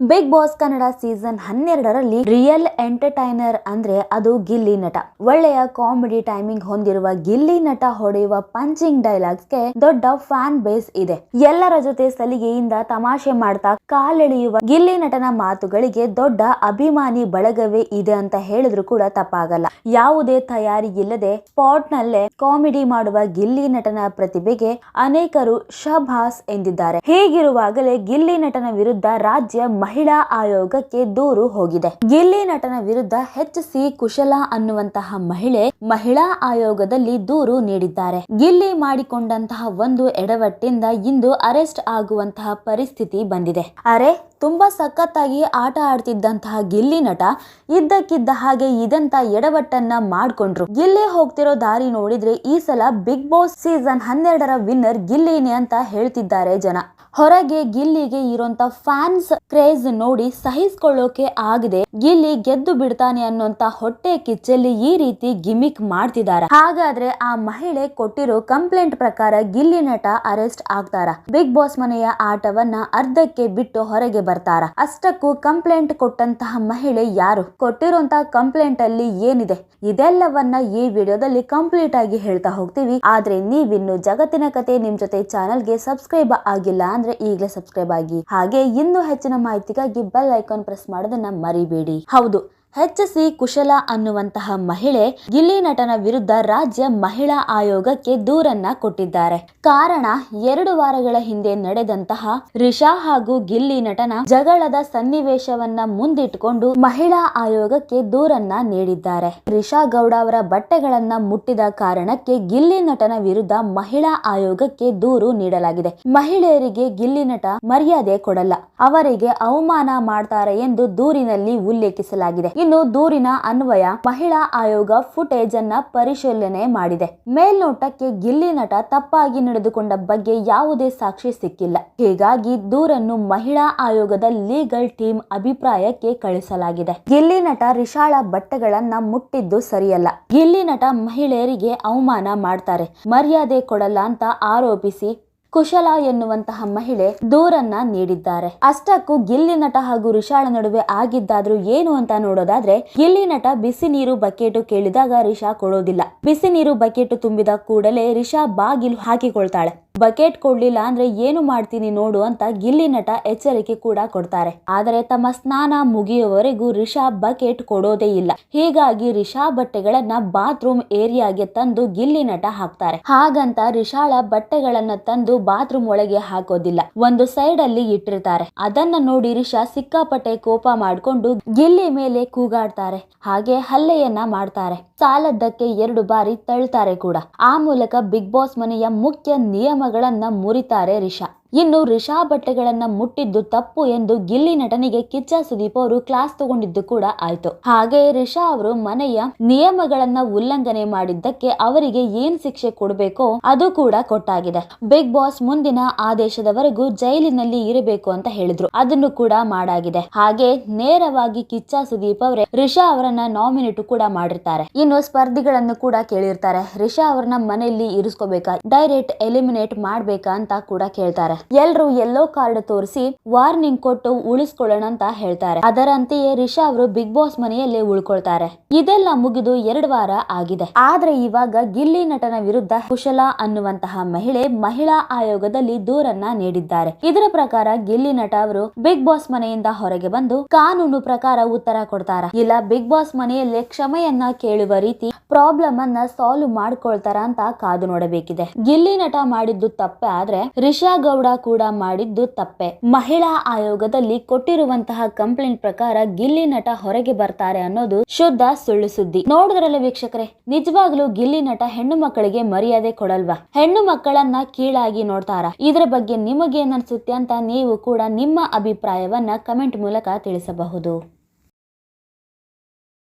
Big boss Kannada season ಹನ್ನೆರಡರಲ್ಲಿ real entertainer ಅಂದ್ರೆ ಅದು ಗಿಲ್ಲಿ ನಟ. ಒಳ್ಳೆಯ ಕಾಮಿಡಿ ಟೈಮಿಂಗ್ ಹೊಂದಿರುವ ಗಿಲ್ಲಿ ನಟ ಹೊಡೆಯುವ ಪಂಚಿಂಗ್ ಡೈಲಾಗ್ಸ್ಗೆ ದೊಡ್ಡ ಫ್ಯಾನ್ ಬೇಸ್ ಇದೆ. ಎಲ್ಲರ ಜೊತೆ ಸಲಿಗೆಯಿಂದ ತಮಾಷೆ ಮಾಡ್ತಾ ಕಾಲೆಳೆಯುವ ಗಿಲ್ಲಿ ನಟನ ಮಾತುಗಳಿಗೆ ದೊಡ್ಡ ಅಭಿಮಾನಿ ಬಳಗವೇ ಇದೆ ಅಂತ ಹೇಳಿದ್ರು ಕೂಡ ತಪ್ಪಾಗಲ್ಲ. ಯಾವುದೇ ತಯಾರಿ ಇಲ್ಲದೆ ಸ್ಪಾಟ್ ನಲ್ಲೇ ಕಾಮಿಡಿ ಮಾಡುವ ಗಿಲ್ಲಿ ನಟನ ಪ್ರತಿಭೆಗೆ ಅನೇಕರು ಶಭಾಸ್ ಎಂದಿದ್ದಾರೆ. ಹೀಗಿರುವಾಗಲೇ ಗಿಲ್ಲಿ ನಟನ ವಿರುದ್ಧ ರಾಜ್ಯ ಮಹಿಳಾ ಆಯೋಗಕ್ಕೆ ದೂರು ಹೋಗಿದೆ. ಗಿಲ್ಲಿ ನಟನ ವಿರುದ್ಧ ಎಚ್ ಸಿ ಕುಶಲ ಅನ್ನುವಂತಹ ಮಹಿಳೆ ಮಹಿಳಾ ಆಯೋಗದಲ್ಲಿ ದೂರು ನೀಡಿದ್ದಾರೆ. ಗಿಲ್ಲಿ ಮಾಡಿಕೊಂಡಂತಹ ಒಂದು ಎಡವಟ್ಟಿಂದ ಇಂದು ಅರೆಸ್ಟ್ ಆಗುವಂತಹ ಪರಿಸ್ಥಿತಿ ಬಂದಿದೆ. ಅರೆ, ತುಂಬಾ ಸಖತ್ತಾಗಿ ಆಟ ಆಡ್ತಿದ್ದಂತಹ ಗಿಲ್ಲಿ ನಟ ಇದ್ದಕ್ಕಿದ್ದ ಹಾಗೆ ಇದಂತ ಎಡವಟ್ಟನ್ನ ಮಾಡ್ಕೊಂಡ್ರು. ಗಿಲ್ಲಿ ಹೋಗ್ತಿರೋ ದಾರಿ ನೋಡಿದ್ರೆ ಈ ಸಲ ಬಿಗ್ ಬಾಸ್ ಸೀಸನ್ ಹನ್ನೆರಡರ ವಿನ್ನರ್ ಗಿಲ್ಲಿನೇ ಅಂತ ಹೇಳ್ತಿದ್ದಾರೆ ಜನ. ಹೊರಗೆ ಗಿಲ್ಲಿಗೆ ಇರೋಂತ ಫ್ಯಾನ್ಸ್ ಕ್ರೇಜ್ ನೋಡಿ ಸಹಿಸ್ಕೊಳ್ಳೋಕೆ ಆಗದೆ. ಗಿಲ್ಲಿ ಗೆದ್ದು ಬಿಡ್ತಾನೆ ಅನ್ನೋಂತ ಹೊಟ್ಟೆ ಕಿಚ್ಚಲ್ಲಿ ಈ ರೀತಿ ಗಿಮಿಕ್ ಮಾಡ್ತಿದ್ದಾರೆ. ಹಾಗಾದ್ರೆ ಆ ಮಹಿಳೆ ಕೊಟ್ಟಿರೋ ಕಂಪ್ಲೇಂಟ್ ಪ್ರಕಾರ ಗಿಲ್ಲಿ ನಟ ಅರೆಸ್ಟ್ ಆಗ್ತಾರ? ಬಿಗ್ ಬಾಸ್ ಮನೆಯ ಆಟವನ್ನ ಅರ್ಧಕ್ಕೆ ಬಿಟ್ಟು ಹೊರಗೆ ಬರ್ತಾರ? ಅಷ್ಟಕ್ಕೂ ಕಂಪ್ಲೇಂಟ್ ಕೊಟ್ಟಂತಹ ಮಹಿಳೆ ಯಾರು? ಕೊಟ್ಟಿರುವಂತಹ ಕಂಪ್ಲೇಂಟ್ ಅಲ್ಲಿ ಏನಿದೆ? ಇದೆಲ್ಲವನ್ನ ಈ ವಿಡಿಯೋದಲ್ಲಿ ಕಂಪ್ಲೀಟ್ ಆಗಿ ಹೇಳ್ತಾ ಹೋಗ್ತೀವಿ. ಆದ್ರೆ ನೀವಿನ್ನು ಜಗತ್ತಿನ ಕತೆ ನಿಮ್ ಜೊತೆ ಚಾನಲ್ಗೆ ಸಬ್ಸ್ಕ್ರೈಬ್ ಆಗಿಲ್ಲ ಅಂದ್ರೆ ಈಗಲೇ ಸಬ್ಸ್ಕ್ರೈಬ್ ಆಗಿ. ಹಾಗೆ ಇನ್ನೂ ಹೆಚ್ಚಿನ ಮಾಹಿತಿಗಾಗಿ ಬೆಲ್ ಐಕಾನ್ ಪ್ರೆಸ್ ಮಾಡೋದನ್ನ ಮರಿಬೇಡಿ. ಹೌದು ಎಚ್ ಸಿ ಕುಶಲ ಅನ್ನುವಂತಹ ಮಹಿಳೆ ಗಿಲ್ಲಿ ನಟನ ವಿರುದ್ಧ ರಾಜ್ಯ ಮಹಿಳಾ ಆಯೋಗಕ್ಕೆ ದೂರನ್ನ ಕೊಟ್ಟಿದ್ದಾರೆ. ಕಾರಣ ಎರಡು ವಾರಗಳ ಹಿಂದೆ ನಡೆದಂತಹ ರಿಷಾ ಹಾಗೂ ಗಿಲ್ಲಿ ನಟನ ಜಗಳದ ಸನ್ನಿವೇಶವನ್ನ ಮುಂದಿಟ್ಟುಕೊಂಡು ಮಹಿಳಾ ಆಯೋಗಕ್ಕೆ ದೂರನ್ನ ನೀಡಿದ್ದಾರೆ. ರಿಷಾ ಗೌಡ ಅವರ ಬಟ್ಟೆಗಳನ್ನ ಮುಟ್ಟಿದ ಕಾರಣಕ್ಕೆ ಗಿಲ್ಲಿ ನಟನ ವಿರುದ್ಧ ಮಹಿಳಾ ಆಯೋಗಕ್ಕೆ ದೂರು ನೀಡಲಾಗಿದೆ. ಮಹಿಳೆಯರಿಗೆ ಗಿಲ್ಲಿ ನಟ ಮರ್ಯಾದೆ ಕೊಡಲ್ಲ, ಅವರಿಗೆ ಅವಮಾನ ಮಾಡ್ತಾರೆ ಎಂದು ದೂರಿನಲ್ಲಿ ಉಲ್ಲೇಖಿಸಲಾಗಿದೆ. ಇನ್ನು ದೂರಿನ ಅನ್ವಯ ಮಹಿಳಾ ಆಯೋಗ ಫುಟೇಜ್ ಅನ್ನ ಪರಿಶೀಲನೆ ಮಾಡಿದೆ. ಮೇಲ್ನೋಟಕ್ಕೆ ಗಿಲ್ಲಿ ನಟ ತಪ್ಪಾಗಿ ನಡೆದುಕೊಂಡ ಬಗ್ಗೆ ಯಾವುದೇ ಸಾಕ್ಷಿ ಸಿಕ್ಕಿಲ್ಲ. ಹೀಗಾಗಿ ದೂರನ್ನು ಮಹಿಳಾ ಆಯೋಗದ ಲೀಗಲ್ ಟೀಮ್ ಅಭಿಪ್ರಾಯಕ್ಕೆ ಕಳಿಸಲಾಗಿದೆ. ಗಿಲ್ಲಿ ನಟ ರಿಷಾಳ ಬಟ್ಟೆಗಳನ್ನ ಮುಟ್ಟಿದ್ದು ಸರಿಯಲ್ಲ. ಗಿಲ್ಲಿ ನಟ ಮಹಿಳೆಯರಿಗೆ ಅವಮಾನ ಮಾಡ್ತಾರೆ. ಮರ್ಯಾದೆ ಕೊಡಲ್ಲ ಅಂತ ಆರೋಪಿಸಿ ಕುಶಲ ಎನ್ನುವಂತಹ ಮಹಿಳೆ ದೂರನ್ನ ನೀಡಿದ್ದಾರೆ. ಅಷ್ಟಕ್ಕೂ ಗಿಲ್ಲಿ ನಟ ಹಾಗೂ ರಿಷಾಳ ನಡುವೆ ಆಗಿದ್ದಾದ್ರೂ ಏನು ಅಂತ ನೋಡೋದಾದ್ರೆ, ಗಿಲ್ಲಿ ನಟ ಬಿಸಿ ನೀರು ಬಕೆಟು ಕೇಳಿದಾಗ ರಿಷಾ ಕೊಡೋದಿಲ್ಲ. ಬಿಸಿ ನೀರು ಬಕೆಟು ತುಂಬಿದ ಕೂಡಲೇ ರಿಷಾ ಬಾಗಿಲು ಹಾಕಿಕೊಳ್ತಾಳೆ. ಬಕೆಟ್ ಕೊಡ್ಲಿಲ್ಲ ಅಂದ್ರೆ ಏನು ಮಾಡ್ತೀನಿ ನೋಡು ಅಂತ ಗಿಲ್ಲಿ ನಟ ಎಚ್ಚರಿಕೆ ಕೂಡ ಕೊಡ್ತಾರೆ. ಆದರೆ ತಮ್ಮ ಸ್ನಾನ ಮುಗಿಯುವವರೆಗೂ ರಿಷಾ ಬಕೆಟ್ ಕೊಡೋದೇ ಇಲ್ಲ. ಹೀಗಾಗಿ ರಿಷಾ ಬಟ್ಟೆಗಳನ್ನ ಬಾತ್ರೂಮ್ ಏರಿಯಾಗೆ ತಂದು ಗಿಲ್ಲಿ ನಟ ಹಾಕ್ತಾರೆ. ಹಾಗಂತ ರಿಷಾಳ ಬಟ್ಟೆಗಳನ್ನ ತಂದು ಬಾತ್ರೂಮ್ ಒಳಗೆ ಹಾಕೋದಿಲ್ಲ. ಒಂದು ಸೈಡ್ ಅಲ್ಲಿ ಇಟ್ಟಿರ್ತಾರೆ. ಅದನ್ನ ನೋಡಿ ರಿಷಾ ಸಿಕ್ಕಾಪಟ್ಟೆ ಕೋಪ ಮಾಡ್ಕೊಂಡು ಗಿಲ್ಲಿ ಮೇಲೆ ಕೂಗಾಡ್ತಾರೆ. ಹಾಗೆ ಹಲ್ಲೆಯನ್ನ ಮಾಡ್ತಾರೆ. ಸಾಲದ್ದಕ್ಕೆ ಎರಡು ಬಾರಿ ತಳ್ತಾರೆ ಕೂಡ. ಆ ಮೂಲಕ ಬಿಗ್ ಬಾಸ್ ಮನೆಯ ಮುಖ್ಯ ನಿಯಮಗಳನ್ನ ಮುರಿತಾರೆ ರಿಷಾ. ಇನ್ನು ರಿಷಾ ಬಟ್ಟೆಗಳನ್ನ ಮುಟ್ಟಿದ್ದು ತಪ್ಪು ಎಂದು ಗಿಲ್ಲಿ ನಟನಿಗೆ ಕಿಚ್ಚ ಸುದೀಪ್ ಅವರು ಕ್ಲಾಸ್ ತಗೊಂಡಿದ್ದು ಕೂಡ ಆಯ್ತು. ಹಾಗೆ ರಿಷಾ ಅವರು ಮನೆಯ ನಿಯಮಗಳನ್ನ ಉಲ್ಲಂಘನೆ ಮಾಡಿದ್ದಕ್ಕೆ ಅವರಿಗೆ ಏನ್ ಶಿಕ್ಷೆ ಕೊಡಬೇಕೋ ಅದು ಕೂಡ ಕೊಟ್ಟಾಗಿದೆ. ಬಿಗ್ ಬಾಸ್ ಮುಂದಿನ ಆದೇಶದವರೆಗೂ ಜೈಲಿನಲ್ಲಿ ಇರಬೇಕು ಅಂತ ಹೇಳಿದ್ರು. ಅದನ್ನು ಕೂಡ ಮಾಡಾಗಿದೆ. ಹಾಗೆ ನೇರವಾಗಿ ಕಿಚ್ಚ ಸುದೀಪ್ ಅವರೇ ರಿಷಾ ಅವರನ್ನ ನಾಮಿನೇಟ್ ಕೂಡ ಮಾಡಿರ್ತಾರೆ. ಇನ್ನು ಸ್ಪರ್ಧಿಗಳನ್ನು ಕೂಡ ಕೇಳಿರ್ತಾರೆ. ರಿಷಾ ಅವರನ್ನ ಮನೆಯಲ್ಲಿ ಇರಿಸ್ಕೋಬೇಕಾ? ಡೈರೆಕ್ಟ್ ಎಲಿಮಿನೇಟ್ ಮಾಡ್ಬೇಕಾ ಅಂತ ಕೂಡ ಕೇಳ್ತಾರೆ. ಎಲ್ರು ಯೆಲ್ಲೋ ಕಾರ್ಡ್ ತೋರಿಸಿ ವಾರ್ನಿಂಗ್ ಕೊಟ್ಟು ಉಳಿಸ್ಕೊಳ್ಳೋಣ ಅಂತ ಹೇಳ್ತಾರೆ. ಅದರಂತೆಯೇ ರಿಷಾ ಅವರು ಬಿಗ್ ಬಾಸ್ ಮನೆಯಲ್ಲೇ ಉಳ್ಕೊಳ್ತಾರೆ. ಇದೆಲ್ಲ ಮುಗಿದು ಎರಡು ವಾರ ಆಗಿದೆ. ಆದ್ರೆ ಇವಾಗ ಗಿಲ್ಲಿ ನಟನ ವಿರುದ್ಧ ಕುಶಲ ಅನ್ನುವಂತಹ ಮಹಿಳೆ ಮಹಿಳಾ ಆಯೋಗದಲ್ಲಿ ದೂರನ್ನ ನೀಡಿದ್ದಾರೆ. ಇದರ ಪ್ರಕಾರ ಗಿಲ್ಲಿ ನಟ ಅವರು ಬಿಗ್ ಬಾಸ್ ಮನೆಯಿಂದ ಹೊರಗೆ ಬಂದು ಕಾನೂನು ಪ್ರಕಾರ ಉತ್ತರ ಕೊಡ್ತಾರ. ಇಲ್ಲ, ಬಿಗ್ ಬಾಸ್ ಮನೆಯಲ್ಲೇ ಕ್ಷಮೆಯನ್ನ ಕೇಳುವ ರೀತಿ ಪ್ರಾಬ್ಲಮ್ ಅನ್ನ ಸಾಲ್ವ್ ಮಾಡ್ಕೊಳ್ತಾರ ಅಂತ ಕಾದು ನೋಡಬೇಕಿದೆ. ಗಿಲ್ಲಿ ನಟ ಮಾಡಿದ್ದು ತಪ್ಪೆ ಆದ್ರೆ ರಿಷಾ ಗೌಡ ಕೂಡ ಮಾಡಿದ್ದು ತಪ್ಪೆ. ಮಹಿಳಾ ಆಯೋಗದಲ್ಲಿ ಕೊಟ್ಟಿರುವಂತಹ ಕಂಪ್ಲೇಂಟ್ ಪ್ರಕಾರ ಗಿಲ್ಲಿ ನಟ ಹೊರಗೆ ಬರ್ತಾರೆ ಅನ್ನೋದು ಶುದ್ಧ ಸುಳ್ಳು ಸುದ್ದಿ. ನೋಡಿದ್ರಲ್ಲ ವೀಕ್ಷಕರೇ, ನಿಜವಾಗ್ಲೂ ಗಿಲ್ಲಿ ನಟ ಹೆಣ್ಣು ಮಕ್ಕಳಿಗೆ ಮರ್ಯಾದೆ ಕೊಡಲ್ವಾ? ಹೆಣ್ಣು ಮಕ್ಕಳನ್ನ ಕೀಳಾಗಿ ನೋಡ್ತಾರ. ಇದ್ರ ಬಗ್ಗೆ ನಿಮಗೇನನ್ಸುತ್ತೆ ಅಂತ ನೀವು ಕೂಡ ನಿಮ್ಮ ಅಭಿಪ್ರಾಯವನ್ನ ಕಮೆಂಟ್ ಮೂಲಕ ತಿಳಿಸಬಹುದು.